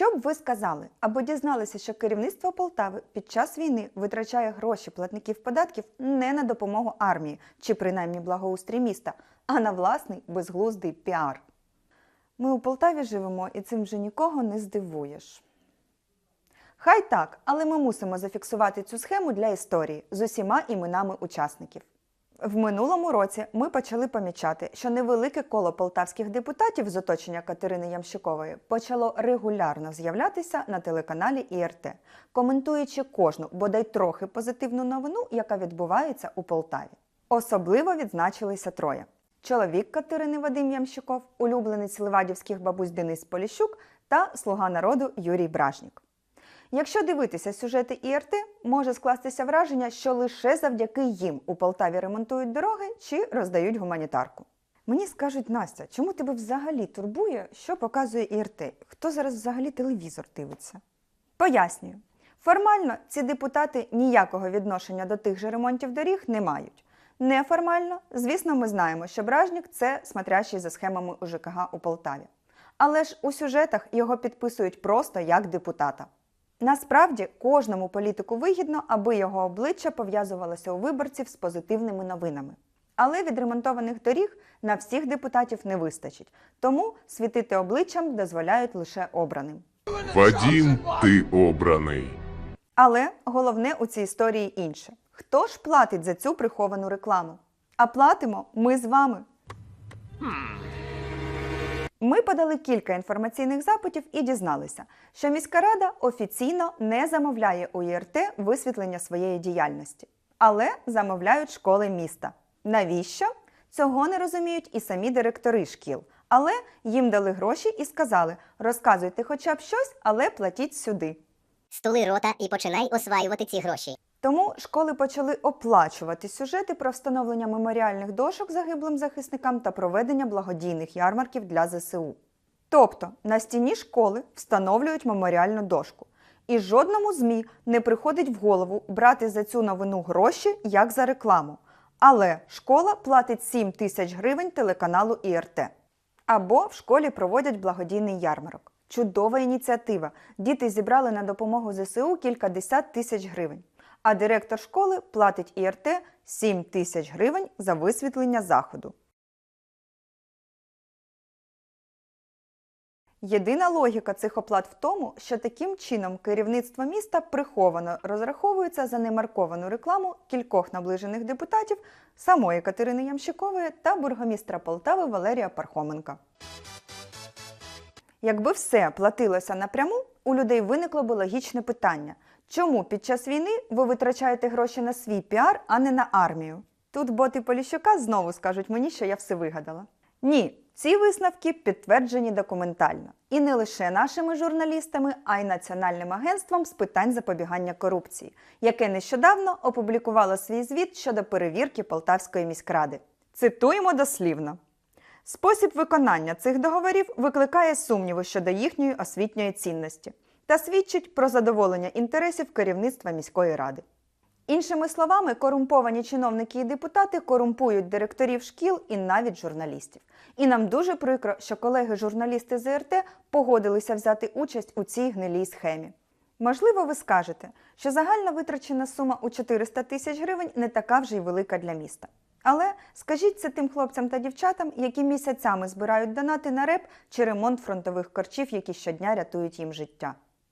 Що б ви сказали або дізналися, що керівництво Полтави під час війни витрачає гроші платників податків не на допомогу армії чи принаймні благоустрій міста, а на власний безглуздий піар? Ми у Полтаві живемо і цим вже нікого не здивуєш. Хай так, але ми мусимо зафіксувати цю схему для історії з усіма іменами учасників. В минулому році ми почали помічати, що невелике коло полтавських депутатів з оточення Катерини Ямщикової почало регулярно з'являтися на телеканалі ІРТ, коментуючи кожну, бодай трохи позитивну новину, яка відбувається у Полтаві. Особливо відзначилися троє: чоловік Катерини Вадим Ямщиков, улюбленець ливадівських бабусь Денис Поліщук та слуга народу Юрій Бражнік. Якщо дивитися сюжети ІРТ, може скластися враження, що лише завдяки їм у Полтаві ремонтують дороги чи роздають гуманітарку. Мені скажуть, Настя, чому тебе взагалі турбує, що показує ІРТ? Хто зараз взагалі телевізор дивиться? Пояснюю. Формально ці депутати ніякого відношення до тих же ремонтів доріг не мають. Неформально, звісно, ми знаємо, що Бражнік це смотрящий за схемами у ЖКГ у Полтаві. Але ж у сюжетах його підписують просто як депутата. Насправді кожному політику вигідно, аби його обличчя пов'язувалося у виборців з позитивними новинами. Але відремонтованих доріг на всіх депутатів не вистачить, тому світити обличчям дозволяють лише обраним. Вадім, ти обраний. Але головне у цій історії інше: хто ж платить за цю приховану рекламу? А платимо ми з вами. Ми подали кілька інформаційних запитів і дізналися, що міська рада офіційно не замовляє у ЄРТ висвітлення своєї діяльності, але замовляють школи міста. Навіщо? Цього не розуміють і самі директори шкіл. Але їм дали гроші і сказали: розказуйте хоча б щось, але платіть сюди. Стули рота і починай осваювати ці гроші. Тому школи почали оплачувати сюжети про встановлення меморіальних дошок загиблим захисникам та проведення благодійних ярмарків для ЗСУ. Тобто на стіні школи встановлюють меморіальну дошку. І жодному ЗМІ не приходить в голову брати за цю новину гроші як за рекламу. Але школа платить 7 тисяч гривень телеканалу ІРТ. Або в школі проводять благодійний ярмарок. Чудова ініціатива. Діти зібрали на допомогу ЗСУ кількадесят тисяч гривень. А директор школи платить ІРТ 7 тисяч гривень за висвітлення заходу. Єдина логіка цих оплат в тому, що таким чином керівництво міста приховано розраховується за немарковану рекламу кількох наближених депутатів самої Катерини Ямщикової та бургомістра Полтави Валерія Пархоменка. Якби все платилося напряму, у людей виникло б логічне питання: чому під час війни ви витрачаєте гроші на свій піар, а не на армію? Тут боти Поліщука знову скажуть мені, що я все вигадала. Ні, ці висновки підтверджені документально. І не лише нашими журналістами, а й Національним агентством з питань запобігання корупції, яке нещодавно опублікувало свій звіт щодо перевірки Полтавської міськради. Цитуємо дослівно. Спосіб виконання цих договорів викликає сумніви щодо їхньої освітньої цінності та свідчить про задоволення інтересів керівництва міської ради. Іншими словами, корумповані чиновники і депутати корумпують директорів шкіл і навіть журналістів. І нам дуже прикро, що колеги-журналісти ЗРТ погодилися взяти участь у цій гнилій схемі. Можливо, ви скажете, що загальна витрачена сума у 400 тисяч гривень не така вже й велика для міста. Але скажіть це тим хлопцям та дівчатам, які місяцями збирають донати на реп чи ремонт фронтових корчів, які щодня рятують їм життя.